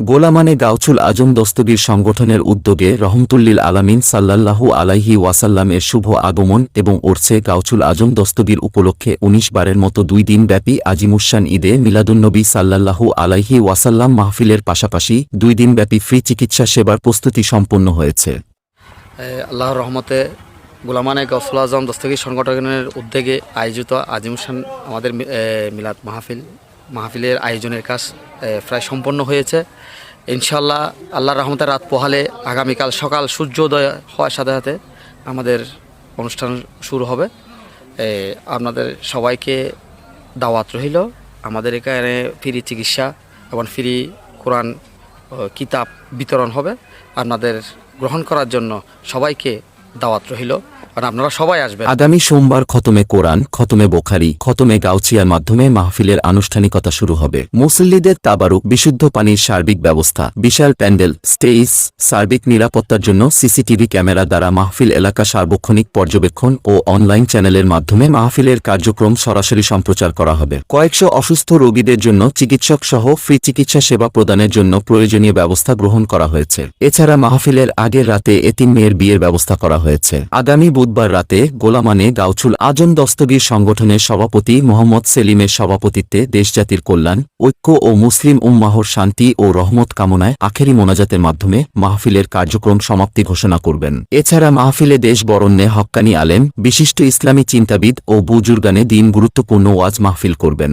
গোলামানে গাউছুল আজম দস্তগীর সংগঠনের উদ্যোগে রহমতুল্লিল আলামিন সাল্লাল্লাহু আলাইহি ওয়াসাল্লামের শুভ আগমন এবং ওরছে গাউছুল আজম দস্তগীর উপলক্ষে উনিশ বারের মতো দুই দিনব্যাপী আজিমুসান ঈদে মিলাদুন্নবী সাল্লাল্লাহু আলাইহি ওয়াসাল্লাম মাহফিলের পাশাপাশি দুই দিনব্যাপী ফ্রি চিকিৎসা সেবার প্রস্তুতি সম্পন্ন হয়েছে। আল্লাহর রহমতে গোলামানে গফল আজম দস্তগীর সংগঠনের উদ্যোগে আয়োজিত আজিমুসান আমাদের মিলাদ মাহফিল মাহফিলের আয়োজনের কাজ প্রায় সম্পন্ন হয়েছে। ইনশাল্লাহ আল্লাহর রহমতের রাত পোহালে আগামীকাল সকাল সূর্যোদয় হওয়ার সাথে সাথে আমাদের অনুষ্ঠান শুরু হবে। আপনাদের সবাইকে দাওয়াত রহিল আমাদের এখানে ফ্রি চিকিৎসা এবং ফ্রি কোরআন কিতাব বিতরণ হবে। আপনাদের গ্রহণ করার জন্য সবাইকে দাওয়াত রইল। আপনারা সবাই আসবেন। আগামী সোমবার খতমে কোরআন, খতমে বোখারি, খতমে গাউচিয়ার মাধ্যমে মাহফিলের আনুষ্ঠানিকতা শুরু হবে। মুসল্লিদের তাবারুক, বিশুদ্ধ পানির সার্বিক ব্যবস্থা, বিশাল প্যান্ডেল স্টেজ সার্বিক নিরাপত্তার জন্য সিসিটিভি ক্যামেরা দ্বারা মাহফিল এলাকা সার্বক্ষণিক পর্যবেক্ষণ ও অনলাইন চ্যানেলের মাধ্যমে মাহফিলের কার্যক্রম সরাসরি সম্প্রচার করা হবে। কয়েকশো অসুস্থ রোগীদের জন্য চিকিৎসক সহ ফ্রি চিকিৎসা সেবা প্রদানের জন্য প্রয়োজনীয় ব্যবস্থা গ্রহণ করা হয়েছে। এছাড়া মাহফিলের আগের রাতে এতিম মেয়ের বিয়ের ব্যবস্থা করা হয়েছে। আগামী বুধবার রাতে গোলামানে গাউছুল আজম দস্তগীর সংগঠনের সভাপতি মোহাম্মদ সেলিমের সভাপতিত্বে দেশজাতির কল্যাণ, ঐক্য ও মুসলিম উম্মাহর শান্তি ও রহমত কামনায় আখেরি মোনাজাতের মাধ্যমে মাহফিলের কার্যক্রম সমাপ্তি ঘোষণা করবেন। এছাড়া মাহফিলে দেশ বরণ্যে হক্কানি আলেম, বিশিষ্ট ইসলামী চিন্তাবিদ ও বুজুর্গানে দিন গুরুত্বপূর্ণ ওয়াজ মাহফিল করবেন।